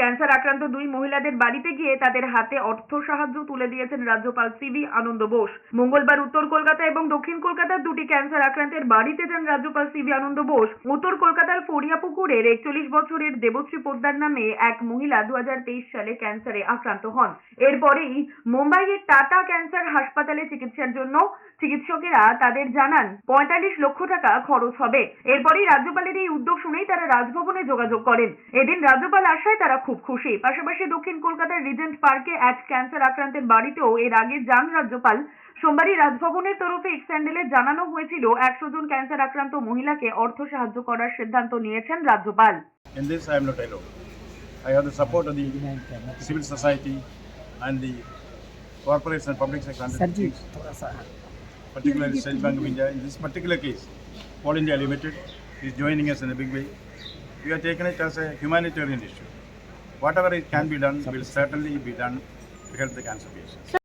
Cancer আক্রান্ত দুই মহিলাদের বাড়িতে গিয়ে তাদের হাতে অর্থ সাহায্য তুলে দিয়েছেন রাজ্যপাল সিবি আনন্দ বোস। মঙ্গলবার উত্তর কলকাতা এবং দক্ষিণ কলকাতার দুটি ক্যান্সার আক্রান্তের বাড়িতে যান রাজ্যপাল সিবি আনন্দ বোস। উত্তর কলকাতার ফরিয়াপুকুরের একচল্লিশ বছরের দেবশ্রী পোদ্দার নামে এক মহিলা দু হাজার তেইশ সালে ক্যান্সারে আক্রান্ত হন। এরপরেই মুম্বাইয়ের টাটা ক্যান্সার হাসপাতালে চিকিৎসার জন্য চিকিৎসকেরা তাদের জানান, পঁয়তাল্লিশ লক্ষ টাকা খরচ হবে। এরপরেই রাজ্যপালের এই উদ্যোগ শুনেই তারা রাজভবনে যোগাযোগ করেন। এদিন রাজ্যপাল আসায় তারা খুব খুশি। পাশাপাশি দক্ষিণ কলকাতার রিজেন্ট পার্কে এক ক্যান্সার আক্রান্তের বাড়িতেও এর আগে যান রাজ্যপাল সোমবারই রাজভবনের তরফে এক স্যান্ডেলে জানানো হয়েছিল একশো জন ক্যান্সার আক্রান্ত মহিলাকে অর্থ সাহায্য করার সিদ্ধান্ত নিয়েছেন রাজ্যপাল। In this I am not alone I have the support of the civil society and the corporates and limited is Whatever it can be done will certainly be done to help the cancer patients.